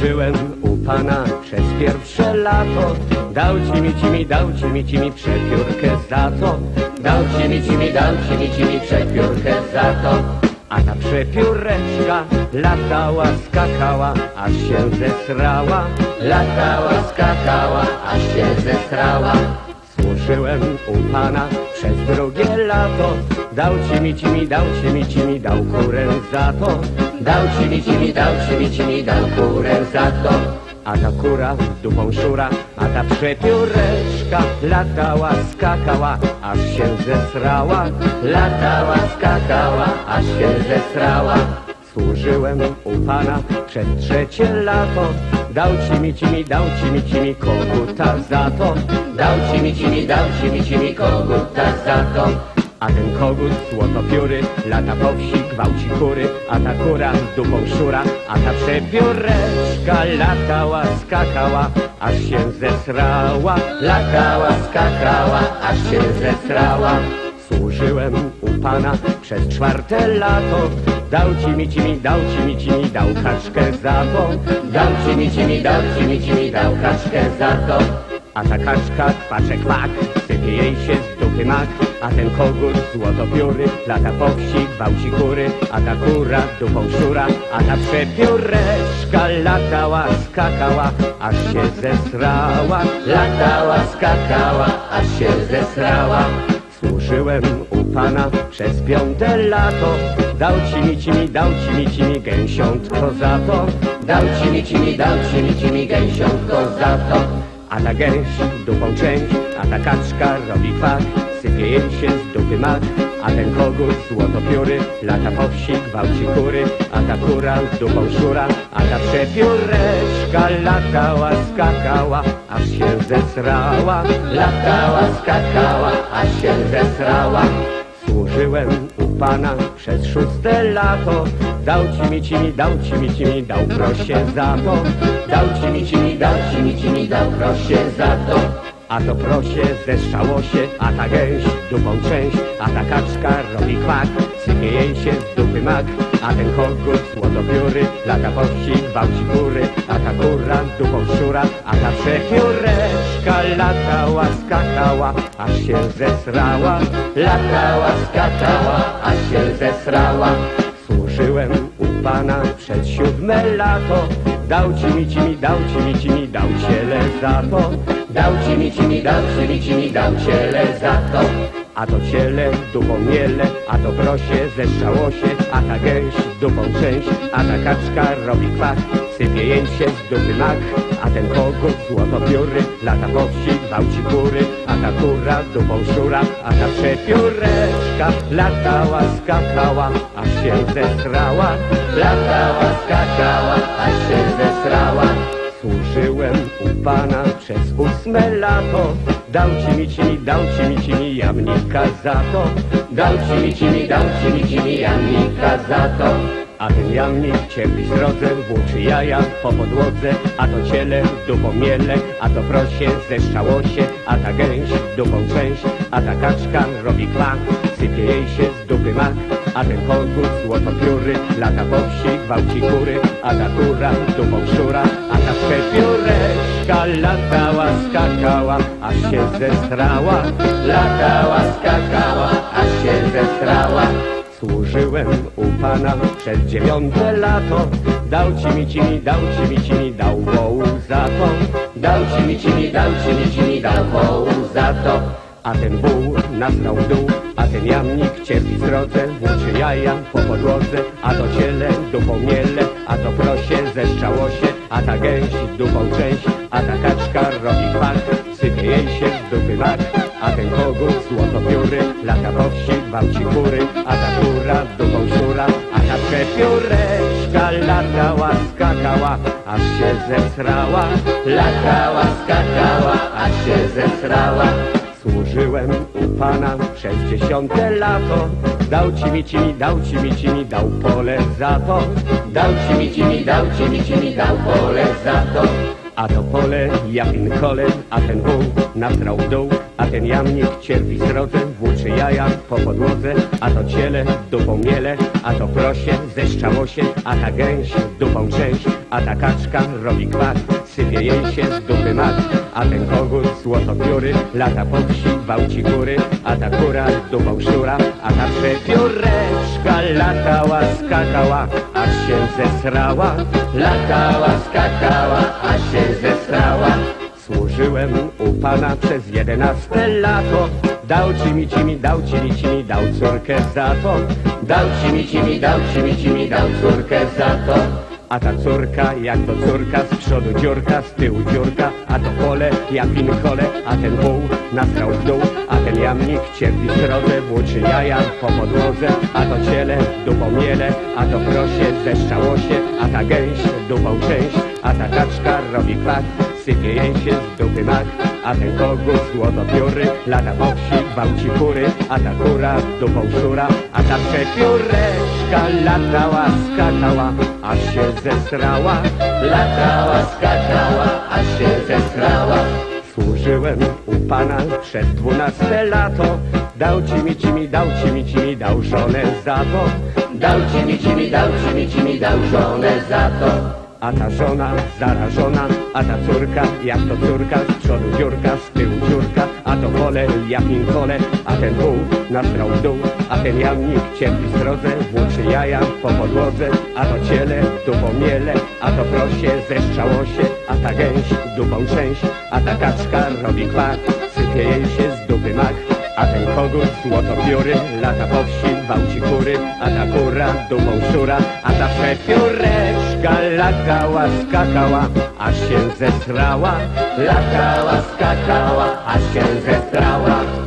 Służyłem u pana przez pierwsze lato. Dał ci mi, ci mi, dał ci mi, ci mi przepiórkę za to. Dał ci mi, ci mi, dał ci mi, ci mi przepiórkę za to. A ta przepióreczka latała, skakała, aż się zesrała. Latała, skakała, aż się zesrała Służyłem u pana przez drugie lato. Dał ci mi, ci mi, dał ci mi, ci mi, dał kurę za to. Dał ci mi, ci mi, dał ci mi, ci mi, dał kurę za to. A ta kura dupą szura, a ta przepióreczka Latała, skakała, aż się zesrała. Latała, skakała, aż się zesrała Służyłem u pana przez trzecie lato. Dał ci mi, ci mi, dał ci mi, ci mi koguta za to. Dał ci mi, ci mi, dał ci mi, ci mi koguta za to. A ten kogut złotopióry lata po wsi, gwałci kury A ta kura dupą szura, a ta przepióreczka Latała, skakała, aż się zesrała. Latała, skakała, aż się zesrała Służyłem u pana przez czwarte lato. Dał ci mi, ci mi, dał ci mi, ci mi, dał kaczkę za to. Dał ci mi, ci mi, dał ci mi, ci mi, dał kaczkę za to. A ta kaczka kwacze kwak, sypie jej się z dupy mak. A ten kogut złotopióry, lata po wsi, gwałci kury A ta kura dupą szura, a ta przepióreczka Latała, skakała, aż się zesrała. Latała, skakała, aż się zesrała Służyłem u pana przez piąte lato. Dał ci mi, ci mi, dał ci mi, ci mi gęsiątko za to. Dał ci mi, ci mi, dał ci mi, ci mi gęsiątko za to. A ta gęś dupą część, a ta kaczka robi kwak Sypie jej się z dupy mak A ten kogut złotopióry lata po wsi, gwałci kury. A ta kura dupą szura, a ta przepióreczka Latała, skakała, aż się zesrała. Latała, skakała, aż się Służyłem u pana przez szóste lato. Dał ci mi, ci mi, dał ci mi, ci mi, dał prosie za to. Dał ci mi, ci mi, dał ci mi, ci mi, dał prosie za to. A to prosie zeszczało się, a ta gęś dupą część, a ta kaczka robi kwak, sypie jej się z dupy mak, a ten kogut złotopióry, lata po wsi, gwałci kury, a ta kura dupą szura, a ta przepióreczka latała, skakała, aż się zesrała, latała, skakała, aż się zesrała. Służyłem u pana przez siódme lato. Dał ci mi, ci mi, dał ci mi, ci mi, dał ciele za to. Dał ci mi, ci mi, dał ci mi, ci mi, dał ciele za to. A to ciele dupą miele, a to prosie zeszczało się. A ta gęś dupą część, a ta kaczka robi kwak. Sypie się z dupy mak, ten kogut złotopióry Lata po wsi, gwałci kury, a ta kura dupą szura A ta przepióreczka latała, skakała, aż się zesrała Latała, skakała, aż się zesrała Służyłem u pana przez ósme lato. Dał ci mi, ci mi, dał ci mi, ci mi jamnika za to. Dał ci mi, ci mi, dał ci mi, ci mi jamnika za to a ten jamnik cierpi srodze, włóczy jaja po podłodze A to ciele dupą miele, a to prosie zeszczało się A ta gęś dupą część, a ta kaczka robi kwak Sypie jej się z dupy mak, a ten kogut złotopióry Lata po wsi, gwałci kury, a ta kura dupą szura A ta przepióreczka latała, skakała, aż się zestrała Latała, skakała, aż się zestrała Służyłem u pana przez dziewiąte lato. Dał ci mi, ci mi, dał ci mi, ci mi, dał wołu za to. Dał ci mi, ci mi, dał ci mi, ci mi, dał wołu za to. A ten wół nasrał w dół, a ten jamnik cierpi srodze Włóczy jaja po podłodze, a to ciele dupą miele. A to prosie zeszczało się, a ta gęś dupą część A ta kaczka robi kwak, sypie jej się z dupy mak. A ten kogut złotopióry lata po wsi, gwałci kury A ta kura dupą szura, a ta przepióreczka Latała, skakała, aż się zesrała. Latała, skakała, aż się zesrała. Służyłem u pana przez dziesiąte lato. Dał ci mi, ci mi, dał ci mi, ci mi, dał pole za to. Dał ci mi, ci mi, dał ci mi, ci mi, dał pole za to A to pole, japin kole, a ten wół nastrał w dół, a ten jamnik cierpi srodze, włóczy jaja po podłodze, a to ciele dupą miele, a to prosie zeszczało się, a ta gęś dupą część, a ta kaczka robi kwak, sypie jej się z dupy mak, a ten kogut złotopióry lata po wsi, gwałci góry, a ta kura dupą szura, a ta przepióreczka latała, skakała, aż się zesrała, latała, skakała, aż się zesrała. Służyłem u pana przez jedenaste lato. Dał ci mi, ci mi, dał ci mi, ci mi, dał córkę za to. Dał ci mi, ci mi, dał ci mi, ci mi, dał córkę za to. A ta córka, jak to córka, z przodu dziurka, z tyłu dziurka, a to pole, jak kole, a ten wół nastrał w dół, a ten jamnik cierpi środę, włóczy jaja po podłodze, a to ciele dupą miele, a to prosie zeszczało się, a ta gęś dupą część, a ta kaczka robi kwak, sypie jej się z dupy mak, a ten kogut złotopióry lata po wsi, gwałci kury, a ta kura dupą szura, a ta przepióreczka latała, skakała, aż się zesrała, latała, skakała, aż się zesrała. Służyłem u pana przez dwunaste lato, dał ci mi, ci mi, dał ci mi, ci mi, dał żonę za to, dał ci mi, ci mi, dał ci mi, ci mi, dał żonę za to. A ta żona zarażona, a ta córka, jak to córka, z przodu dziurka, z tyłu dziurka, a to pole, jak kole, a ten wół nastrał w dół, a ten jamnik cierpi zdrodze, włóczy jaja po podłodze, a to ciele dupą miele, a to prosie zeszczało się, a ta gęś dupą część, a ta kaczka robi kwak, sypie jej się z dupy mak, a ten kogut złotopióry lata po wsi, gwałci kury, a ta kura dupą szura, a ta przepióreczka latała, skakała, aż się zesrała, latała, skakała, aż się zesrała.